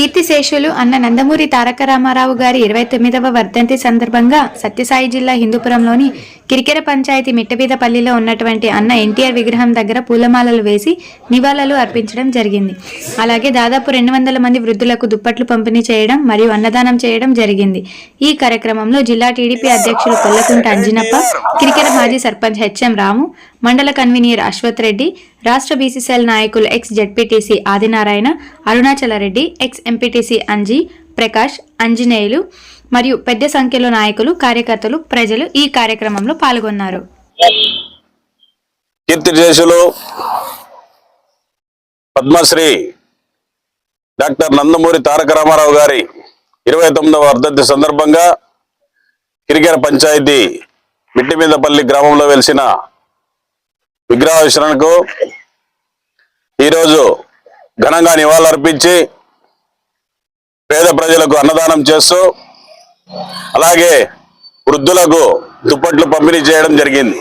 కీర్తిశేషులు అన్న నందమూరి తారక రామారావు గారి ఇరవై తొమ్మిదవ వర్ధంతి సందర్భంగా సత్యసాయి జిల్లా హిందూపురంలోని కిరికెర పంచాయతీ మిట్టబీదపల్లిలో ఉన్నటువంటి అన్న ఎన్టీఆర్ విగ్రహం దగ్గర పూలమాలలు వేసి నివాళులు అర్పించడం జరిగింది. అలాగే దాదాపు రెండు వందల మంది వృద్ధులకు దుప్పట్లు పంపిణీ చేయడం మరియు అన్నదానం చేయడం జరిగింది. ఈ కార్యక్రమంలో జిల్లా టీడీపీ అధ్యక్షులు కొల్లకుంట అంజినప్ప కిరికెర మాజీ సర్పంచ్ హెచ్ఎం రాము మండల కన్వీనర్ అశ్వత్ రెడ్డి రాష్ట్ర బీసీసీఎల్ నాయకులు ex ZPTC Adinarayana Arunachala Reddy ex MPTC Anji Prakash Anjaneyulu మరియు పెద్ద సంఖ్యలో నాయకులు కార్యకర్తలు ప్రజలు ఈ కార్యక్రమంలో పాల్గొన్నారు. పద్మశ్రీ డాక్టర్ నందమూరి తారక రామారావు గారి ఇరవై తొమ్మిదవ వర్ధంతి సందర్భంగా కిరికెర పంచాయతీ మిట్టిమీదపల్లి గ్రామంలో వెలిసిన విగ్రహావిష్కరణకు ఈరోజు ఘనంగా నివాళులర్పించి పేద ప్రజలకు అన్నదానం చేస్తూ అలాగే వృద్ధులకు దుప్పట్లు పంపిణీ చేయడం జరిగింది.